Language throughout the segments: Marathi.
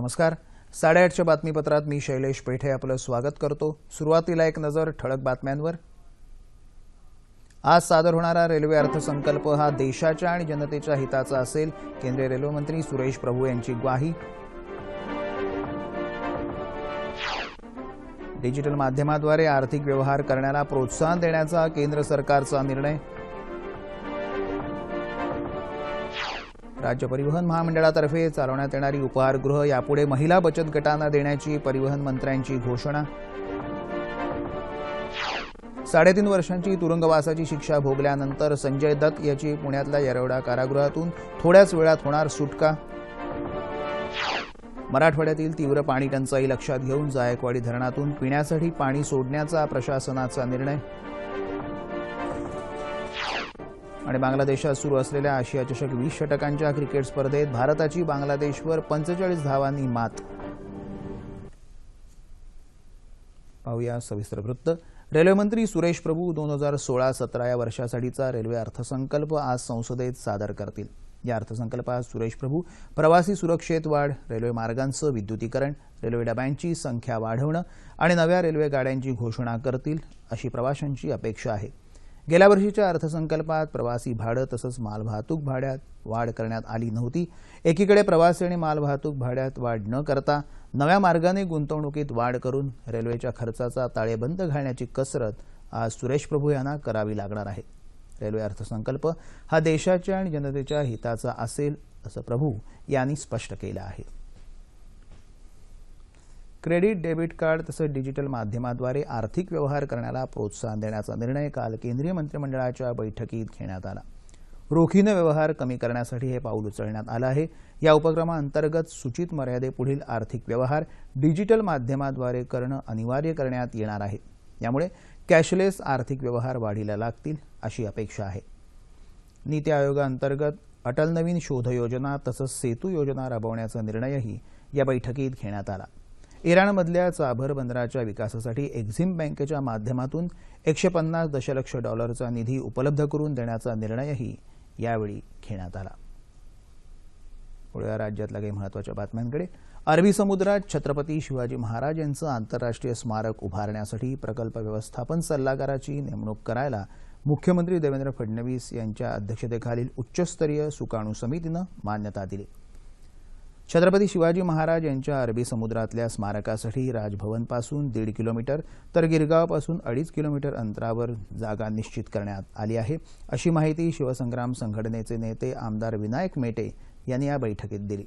नमस्कार. साडेआठच्या बातमीपत्रात मी शैलेश पेठे आपलं स्वागत करतो. सुरुवातीला एक नजर ठळक बातम्यांवर. आज सादर होणारा रेल्वे अर्थसंकल्प हा देशाच्या आणि जनतेच्या हिताचा असेल केंद्रीय रेल्वेमंत्री सुरेश प्रभू यांची ग्वाही. डिजिटल माध्यमाद्वारे आर्थिक व्यवहार करण्याला प्रोत्साहन देण्याचा केंद्र सरकारचा निर्णय. राज्य परिवहन महामंडळातर्फे चालवण्यात येणारी उपहारगृह यापुढे महिला बचत गटांना देण्याची परिवहन मंत्र्यांची घोषणा. साडेतीन वर्षांची तुरुंगवासाची शिक्षा भोगल्यानंतर संजय दत्त याची पुण्यातल्या येरवडा कारागृहातून थोड्याच वेळात होणार सुटका. मराठवाड्यातील तीव्र पाणी टंचाई लक्षात घेऊन जायकवाडी धरणातून पिण्यासाठी पाणी सोडण्याचा प्रशासनाचा निर्णय. आणि बांगलादेशात सुरू असलेल्या आशिया चषक वीस षटकांच्या क्रिकेट स्पर्धेत भारताची बांगलादेशवर पंचेचाळीस धावांनी मात. पाहूया सविस्तर वृत्त. रेल्वेमंत्री सुरेश प्रभू दोन हजार सोळा सतरा या वर्षासाठीचा रेल्वे अर्थसंकल्प आज संसदेत सादर करतील. या अर्थसंकल्पात सुरेश प्रभू प्रवासी सुरक्षेत वाढ रेल्वे मार्गांचं विद्युतीकरण रेल्वे डब्यांची संख्या वाढवणं आणि नव्या रेल्वे गाड्यांची घोषणा करतील अशी प्रवाशांची अपेक्षा आहे. गेल्या वर्षीच्या अर्थसंकल्पात प्रवासी भाडं तसंच मालवाहतूक भाड्यात वाढ करण्यात आली नव्हती. एकीकडे प्रवासी आणि मालवाहतूक भाड्यात वाढ न करता नव्या मार्गाने गुंतवणुकीत वाढ करून रेल्वेच्या खर्चाचा ताळेबंद घालण्याची कसरत आज सुरेश प्रभू यांना करावी लागणार आहे. रेल्वे अर्थसंकल्प हा देशाच्या आणि जनतेच्या हिताचा असेल असं प्रभू यांनी स्पष्ट केलं आहे. क्रेडिट डेबिट कार्ड तसंच डिजिटल माध्यमाद्वारे आर्थिक व्यवहार करण्याला प्रोत्साहन देण्याचा निर्णय काल केंद्रीय मंत्रिमंडळाच्या बैठकीत घेण्यात आला. रोखीनं व्यवहार कमी करण्यासाठी हे पाऊल उचलण्यात आलं आहे. या उपक्रमाअंतर्गत सूचित मर्यादेपुढील आर्थिक व्यवहार डिजिटल माध्यमाद्वारे करणं अनिवार्य करण्यात येणार आहे. यामुळे कॅशलेस आर्थिक व्यवहार वाढीला लागतील अशी अपेक्षा आहे. नीती आयोगाअंतर्गत अटल नवीन शोध योजना तसंच सेतू योजना राबवण्याचा निर्णयही या बैठकीत घेण्यात आला. इराणमधल्या चाभर बंदराच्या विकासासाठी एक्झिम बँकेच्या माध्यमातून एकशे पन्नास दशलक्ष डॉलरचा निधी उपलब्ध करून देण्याचा निर्णयही यावेळी घेण्यात आला. पुढे राज्यातल्या काही महत्त्वाच्या बातम्यांकडे. अरबी समुद्रात छत्रपती शिवाजी महाराज यांचं आंतरराष्ट्रीय स्मारक उभारण्यासाठी प्रकल्प व्यवस्थापन सल्लागाराची नेमणूक करायला मुख्यमंत्री देवेंद्र फडणवीस यांच्या अध्यक्षतेखालील उच्चस्तरीय सुकाणू समितीनं मान्यता दिली. छत्रपती शिवाजी महाराज यांच्या अरबी समुद्रातल्या स्मारकासाठी राजभवनपासून दीड किलोमीटर तर गिरगावपासून अडीच किलोमीटर अंतरावर जागा निश्चित करण्यात आली आहे. अशी माहिती शिवसंग्राम संघटनेचे नेते आमदार विनायक मेटे यांनी या बैठकीत दिली.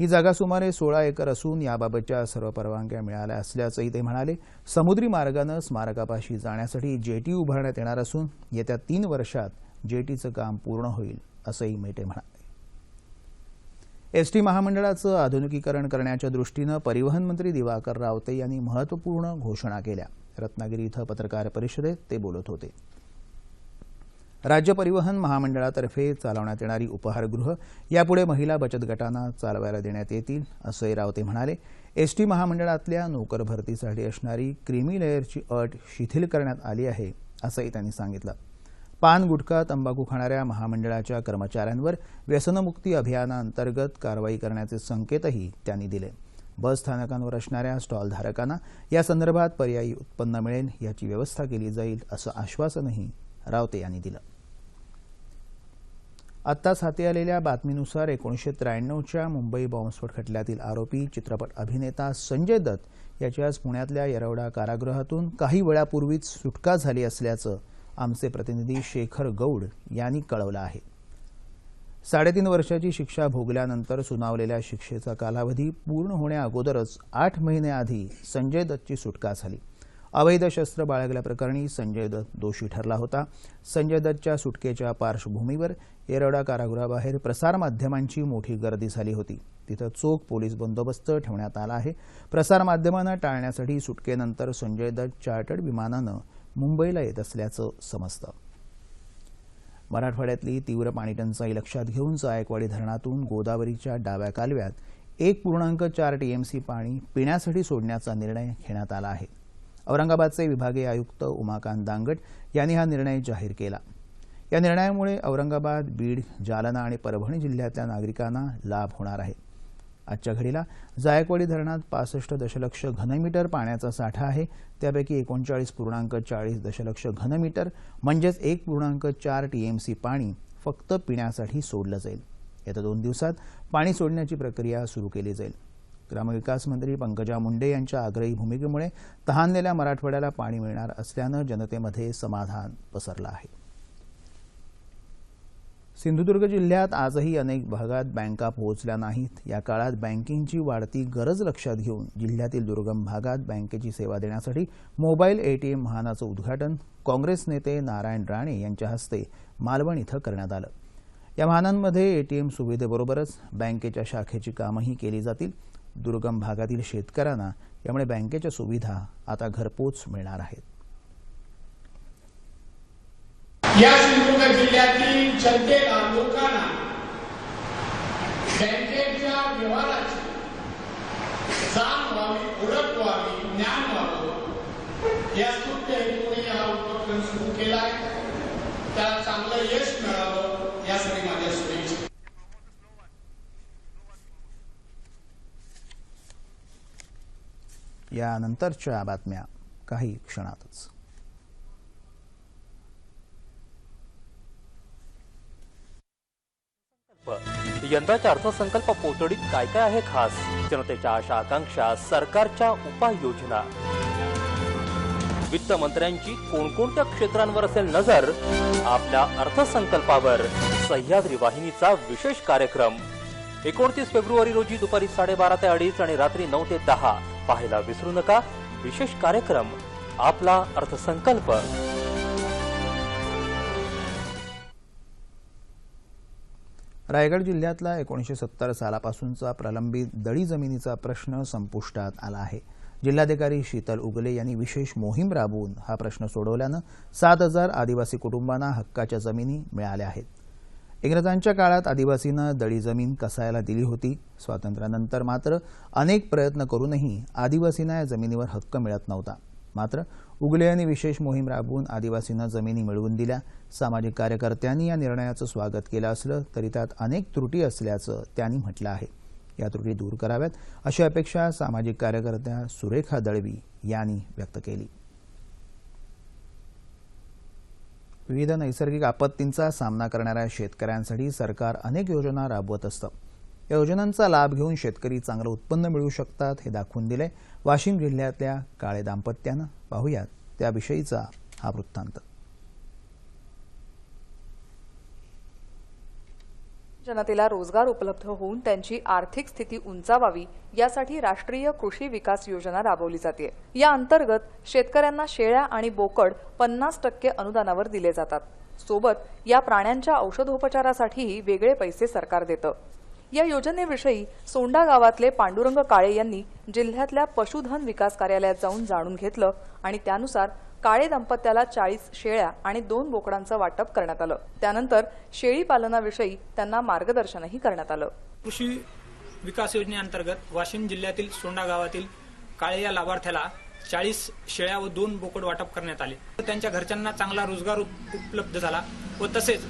ही जागा सुमारे सोळा एकर असून याबाबतच्या सर्व परवानग्या मिळाल्या असल्याचंही ते म्हणाले. समुद्री मार्गानं स्मारकापाशी जाण्यासाठी जेटी उभारण्यात येणार असून येत्या तीन वर्षात जेटीचं काम पूर्ण होईल असंही मेटे म्हणाले. एसटी महामंडळाचं आधुनिकीकरण करण्याच्या दृष्टीनं परिवहन मंत्री दिवाकर रावते यांनी महत्त्वपूर्ण घोषणा केल्या. रत्नागिरी इथं पत्रकार परिषदेत ते बोलत होते. राज्य परिवहन महामंडळातर्फे चालवण्यात येणारी उपहारगृह यापुढे महिला बचत गटांना चालवायला देण्यात येतील असंही रावते म्हणाले. एसटी महामंडळातल्या नोकर भरतीसाठी असणारी क्रिमी लेअरची अट शिथिल करण्यात आली आहे असंही त्यांनी सांगितलं. पान गुटखा तंबाखू खाणाऱ्या महामंडळाच्या कर्मचाऱ्यांवर व्यसनमुक्ती अभियानाअंतर्गत कारवाई करण्याचे संकेतही त्यांनी दिले. बस स्थानकांवर असणाऱ्या स्टॉलधारकांना या संदर्भात पर्यायी उत्पन्न मिळेल याची व्यवस्था केली जाईल असं आश्वासनही रावते यांनी दिलं. आत्ताच हाती आलेल्या बातमीनुसार एकोणीसशे त्र्याण्णवच्या मुंबई बॉम्बस्फोट खटल्यातील आरोपी चित्रपट अभिनेता संजय दत्त याची आज पुण्यातल्या येरवडा कारागृहातून काही वेळापूर्वीच सुटका झाली असल्याचं आमचे प्रतिनिधी शेखर गौड यांनी कळवलं आहे. साडेतीन वर्षाची शिक्षा भोगल्यानंतर सुनावलेल्या शिक्षेचा कालावधी पूर्ण होण्याअगोदरच आठ महिन्याआधी संजय दत्तची सुटका झाली. अवैध शस्त्र बाळगल्याप्रकरणी संजय दत्त दोषी ठरला होता. संजय दत्तच्या सुटकेच्या पार्श्वभूमीवर येरवडा कारागृहाबाहेर प्रसारमाध्यमांची मोठी गर्दी झाली होती. तिथं चोख पोलीस बंदोबस्त ठेवण्यात आला आहे. प्रसारमाध्यमांना टाळण्यासाठी सुटकेनंतर संजय दत्त चार्टर्ड विमानानं मुंबईला येत असल्याचं समजतं. मराठवाड्यातली तीव्र पाणीटंचाई लक्षात घेऊन जायकवाडी धरणातून गोदावरीच्या डाव्या कालव्यात एक पूर्णांक चार टीएमसी पाणी पिण्यासाठी सोडण्याचा निर्णय घेण्यात आला आहे. औरंगाबादचे विभागीय आयुक्त उमाकांत दांगट यांनी हा निर्णय जाहीर केला. या निर्णयामुळे औरंगाबाद बीड जालना आणि परभणी जिल्ह्यातल्या नागरिकांना लाभ होणार आहे. आजच्या घडीला. जायकवाडी धरणात पासष्ट दशलक्ष घनमीटर पाण्याचा साठा आहे. त्यापैकी एकोणचाळीस पूर्णांक चाळीस दशलक्ष घनमीटर म्हणजेच एक पूर्णांक चार टीएमसी पाणी फक्त पिण्यासाठी सोडलं जाईल. येत्या दोन दिवसात पाणी सोडण्याची प्रक्रिया सुरू केली जाईल. ग्रामविकास मंत्री पंकजा मुंडे यांच्या आग्रही भूमिकेमुळे तहानलेल्या मराठवाड्याला पाणी मिळणार असल्यानं जनतेमध्ये समाधान पसरलं आहे. सिंधुदुर्ग जिल्ह्यात आजही अनेक भागात बँका पोहोचल्या नाहीत. या काळात बँकिंगची वाढती गरज लक्षात घेऊन जिल्ह्यातील दुर्गम भागात बँकेची सेवा देण्यासाठी मोबाईल एटीएम वाहनाचं उद्घाटन काँग्रेस नेते नारायण राणे यांच्या हस्ते मालवण इथं करण्यात आलं. या वाहनांमध्ये एटीएम सुविधेबरोबरच बँकेच्या शाखेची कामंही केली जातील. दुर्गम भागातील शेतकऱ्यांना यामुळे बँकेच्या सुविधा आता घरपोच मिळणार आहेत. या सिंधुदुर्ग जिल्ह्यातील जनतेला लोकांना बँकेच्या व्यवहाराची जाण व्हावी ओळख व्हावी ज्ञान व्हावं या स्तुत्य हेतूने हा उपक्रम सुरू केलाय त्याला चांगलं यश मिळावं यासाठी माझ्या शुभेच्छा. यानंतरच्या बातम्या काही क्षणातच. यंदाच्या अर्थसंकल्प पोतडीत काय काय आहे खास? जनतेच्या आशा आकांक्षा सरकारच्या उपाययोजना. वित्त मंत्र्यांची कोणकोणत्या क्षेत्रांवर असेल नजर? आपल्या अर्थसंकल्पावर सह्याद्री वाहिनीचा विशेष कार्यक्रम. एकोणतीस फेब्रुवारी रोजी दुपारी साडेबारा ते अडीच आणि रात्री नऊ ते दहा. पाहायला विसरू नका. विशेष कार्यक्रम. आपला अर्थसंकल्प. रायगड जिल्ह्यातला एकोणीसशे सत्तर सालापासूनचा प्रलंबित दळी जमिनीचा प्रश्न संपुष्टात आला आहे. जिल्हाधिकारी शीतल उगले यांनी विशेष मोहीम राबवून हा प्रश्न सोडवल्यानं सात हजार आदिवासी कुटुंबांना हक्काच्या जमिनी मिळाल्या आहेत. इंग्रजांच्या काळात आदिवासींना दळी जमीन कसायला दिली होती. स्वातंत्र्यानंतर मात्र अनेक प्रयत्न करूनही आदिवासींना या जमिनीवर हक्क मिळत नव्हता. मात्र उगले यांनी विशेष मोहीम राबवून आदिवासींना जमिनी मिळवून दिल्या. सामाजिक कार्यकर्त्यांनी या निर्णयाचं स्वागत केलं असलं तरी त्यात अनेक त्रुटी असल्याचं त्यांनी म्हटलं आहे. या त्रुटी दूर कराव्यात अशी अपेक्षा सामाजिक कार्यकर्त्या सुरेखा दळवी यांनी व्यक्त केली. विविध नैसर्गिक आपत्तींचा सामना करणाऱ्या शेतकऱ्यांसाठी सरकार अनेक योजना राबवत असतं. या योजनांचा लाभ घेऊन शेतकरी चांगलं उत्पन्न मिळवू शकतात हे दाखवून दिले वाशिम जिल्ह्यातल्या काळे दाम्पत्यानं. पाहूयात त्याविषयीचा हा वृत्तांत. जनतेला रोजगार उपलब्ध होऊन त्यांची आर्थिक स्थिती उंचावावी यासाठी राष्ट्रीय कृषी विकास योजना राबवली जाते. या अंतर्गत शेतकऱ्यांना शेळ्या आणि बोकड पन्नास टक्के अनुदानावर दिले जातात. सोबत या प्राण्यांच्या औषधोपचारासाठीही वेगळे पैसे सरकार देतं. या योजनेविषयी सोंडा गावातले पांडुरंग काळे यांनी जिल्ह्यातल्या पशुधन विकास कार्यालयात जाऊन जाणून घेतलं आणि त्यानुसार काळे दाम्पत्याला चाळीस शेळ्या आणि दोन बोकडांचं वाटप करण्यात आलं. त्यानंतर शेळी पालनाविषयी त्यांना मार्गदर्शनही करण्यात आलं. कृषी विकास योजनेअंतर्गत वाशिम जिल्ह्यातील सोंडा गावातील काळे या लाभार्थ्याला चाळीस शेळ्या व दोन बोकड वाटप करण्यात आले. त्यांच्या घरच्यांना चांगला रोजगार उप- उपलब्ध झाला व तसेच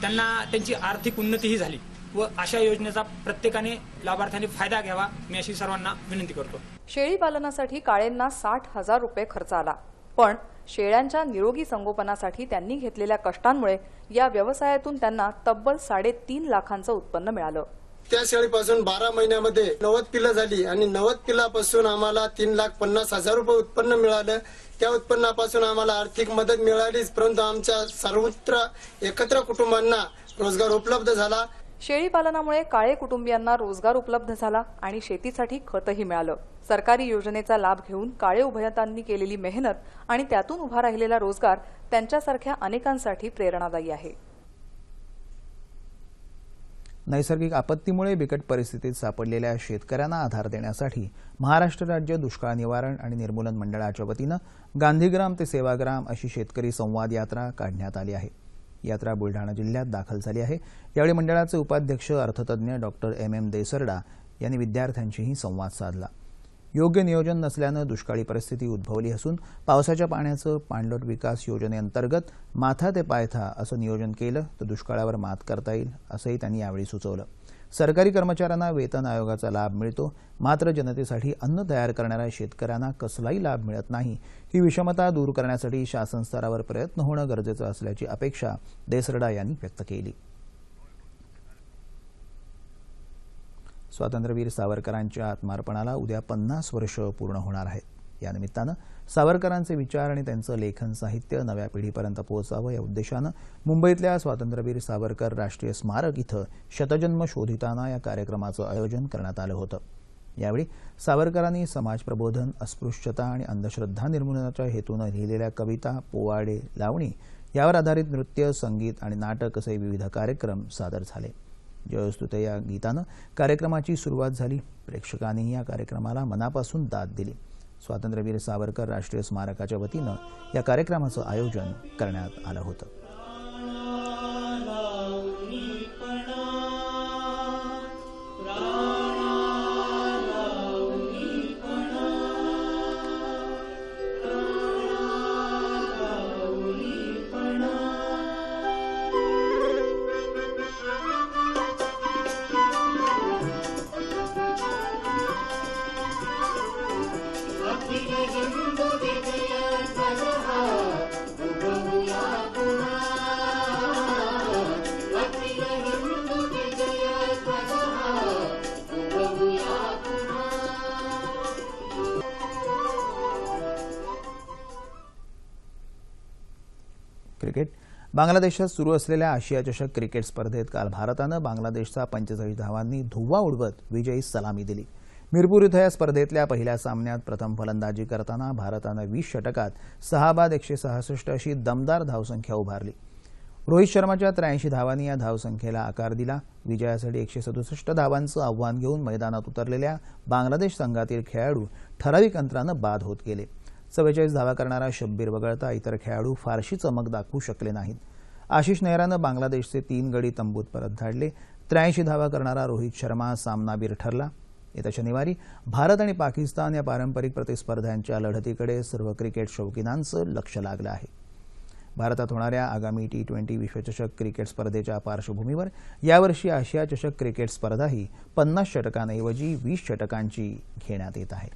त्यांना त्यांची आर्थिक उन्नतीही झाली. व अशा योजनेचा प्रत्येकाने लाभार्थ्याने फायदा घ्यावा मी अशी सर्वांना विनंती करतो. शेळी पालनासाठी काळेंना साठ हजार रुपये खर्च आला. पण शेळ्यांच्या निरोगी संगोपनासाठी त्यांनी घेतलेल्या कष्टांमुळे या व्यवसायातून त्यांना तब्बल साडेतीन लाखांचं उत्पन्न मिळालं. त्या शेळीपासून बारा महिन्यामध्ये नव्वद पिल्लं झाली आणि नव्वद पिल्लापासून आम्हाला तीन लाख पन्नास हजार रुपये उत्पन्न मिळालं. त्या उत्पन्नापासून आम्हाला आर्थिक मदत मिळालीच परंतु आमच्या सर्वत्र एकत्र कुटुंबांना रोजगार उपलब्ध झाला. शेळी पालनामुळे काळे कुटुंबियांना रोजगार उपलब्ध झाला आणि शेतीसाठी खतही मिळालं. सरकारी योजनेचा लाभ घेऊन काळे उभयतांनी केलेली मेहनत आणि त्यातून उभा राहिलेला रोजगार त्यांच्यासारख्या अनेकांसाठी प्रेरणादायी आहे. नैसर्गिक आपत्तीमुळे बिकट परिस्थितीत सापडलेल्या शेतकऱ्यांना आधार देण्यासाठी महाराष्ट्र राज्य दुष्काळ निवारण आणि निर्मूलन मंडळाच्या वतीनं गांधीग्राम ते सेवाग्राम अशी शेतकरी संवाद यात्रा काढण्यात आली आहे. यात्रा बुलढाणा जिल्ह्यात दाखल झाली आहे. यावेळी मंडळाचे उपाध्यक्ष अर्थतज्ञ डॉक्टर एम. एम. देसरडा यांनी विद्यार्थ्यांशीही संवाद साधला. योग्य नियोजन नसल्यानं दुष्काळी परिस्थिती उद्भवली असून पावसाच्या पाण्याचं पाणलोट विकास योजनेअंतर्गत माथा ते पायथा असं नियोजन केलं तर दुष्काळावर मात करता येईल असंही त्यांनी यावेळी सुचवलं. सरकारी कर्मचाऱ्यांना वेतन आयोगाचा लाभ मिळतो. मात्र जनतेसाठी अन्न तयार करणाऱ्या शेतकऱ्यांना कसलाही लाभ मिळत नाही. ही विषमता दूर करण्यासाठी शासन स्तरावर प्रयत्न होणं गरजेचं असल्याची अपेक्षा देसरडा यांनी व्यक्त केली. स्वातंत्र्यवीर सावरकरांच्या आत्मार्पणाला उद्या पन्नास वर्ष पूर्ण होणार आहेत. या निमित्तानं सावरकरांचे विचार आणि त्यांचं लेखन साहित्य नव्या पिढीपर्यंत पोहोचावं या उद्देशानं मुंबईतल्या स्वातंत्र्यवीर सावरकर राष्ट्रीय स्मारक इथं शतजन्म शोधिताना या कार्यक्रमाचं आयोजन करण्यात आलं होतं. यावेळी सावरकरांनी समाज प्रबोधन अस्पृश्यता आणि अंधश्रद्धा निर्मूलनाच्या हेतूनं लिहिलेल्या कविता पोवाडे लावणी यावर आधारित नृत्य संगीत आणि नाटक असे विविध कार्यक्रम सादर झाले. जयस्तुते या गीतानं कार्यक्रमाची सुरुवात झाली. प्रेक्षकांनी या कार्यक्रमाला मनापासून दाद दिली. स्वातंत्र्यवीर सावरकर राष्ट्रीय स्मारकाच्या वतीनं या कार्यक्रमाचं आयोजन करण्यात आलं होतं. क्रिकेट. बांगलादेशात सुरू असलेल्या आशिया चषक क्रिकेट स्पर्धेत काल भारतानं बांगलादेशचा पंचेचाळीस धावांनी धुव्वा उडवत विजयी सलामी दिली. मिरपूर इथं या स्पर्धेतल्या पहिल्या सामन्यात प्रथम फलंदाजी करताना भारतानं वीस षटकात सहा बाद एकशे सहासष्ट अशी दमदार धावसंख्या उभारली. रोहित शर्माच्या त्र्याऐंशी धावांनी या धावसंख्येला आकार दिला. विजयासाठी एकशे सदुसष्ट धावांचं आव्हान घेऊन मैदानात उतरलेल्या बांगलादेश संघातील खेळाडू ठराविक अंतरानं बाद होत गेले. चव्वेचाळीस धावा करणारा शब्बीर वगळता इतर खेळाडू फारशी चमक दाखवू शकले नाहीत. आशिष नेहरानं बांगलादेशचे तीन गडी तंबूत परत धाडले. त्र्याऐंशी धावा करणारा रोहित शर्मा सामनावीर ठरला. येत्या शनिवारी भारत आणि पाकिस्तान या पारंपरिक प्रतिस्पर्ध्यांच्या लढतीकडे सर्व क्रिकेट शौकीनांचं लक्ष लागलं आहे. भारतात होणाऱ्या आगामी टी ट्वेंटी विश्वचषक क्रिकेट स्पर्धेच्या पार्श्वभूमीवर यावर्षी आशिया चषक क्रिकेट स्पर्धाही पन्नास षटकांऐवजी वीस षटकांची घेण्यात येत आहे.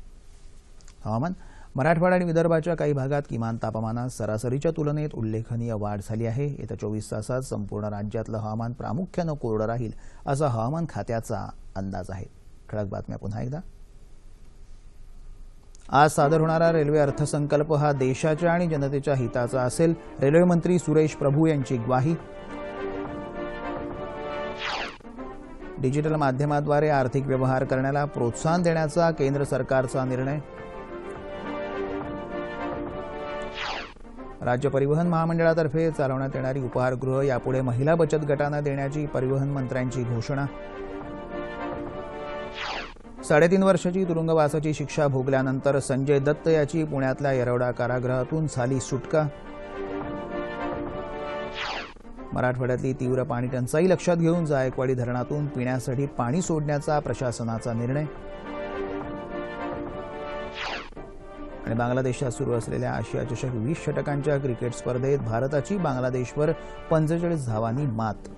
हवामान मराठवाडा आणि विदर्भाच्या काही भागात किमान तापमानात सरासरीच्या तुलनेत उल्लेखनीय वाढ झाली आहे. येत्या चोवीस तासात संपूर्ण राज्यातलं हवामान प्रामुख्यानं कोरडं राहील असा हवामान खात्याचा अंदाज आहे. ठळक बातम्या पुन्हा एकदा. आज सादर होणारा रेल्वे अर्थसंकल्प हा देशाच्या आणि जनतेच्या हिताचा असेल. रेल्वे मंत्री सुरेश प्रभू यांची ग्वाही. डिजिटल माध्यमाद्वारे आर्थिक व्यवहार करण्याला प्रोत्साहन देण्याचा केंद्र सरकारचा निर्णय. राज्य परिवहन महामंडळातर्फे चालवण्यात येणारी उपहारगृह यापुढे महिला बचत गटांना देण्याची परिवहन मंत्र्यांची घोषणा. साडेतीन वर्षाची तुरुंगवासाची शिक्षा भोगल्यानंतर संजय दत्त याची पुण्यातल्या येरवडा कारागृहातून झाली सुटका. मराठवाड्यातली तीव्र पाणी टंचाई लक्षात घेऊन जायकवाडी धरणातून पिण्यासाठी पाणी सोडण्याचा प्रशासनाचा निर्णय. आणि बांगलादेशात सुरू असलेल्या आशिया चषक वीस षटकांच्या क्रिकेट स्पर्धेत भारताची बांगलादेशवर पंचेचाळीस धावांनी मात.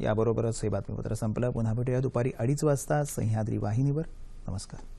याबरोबरच हे बातमीपत्र संपलं. पुन्हा भेटूया दुपारी अडीच वाजता सह्याद्री वाहिनीवर. नमस्कार.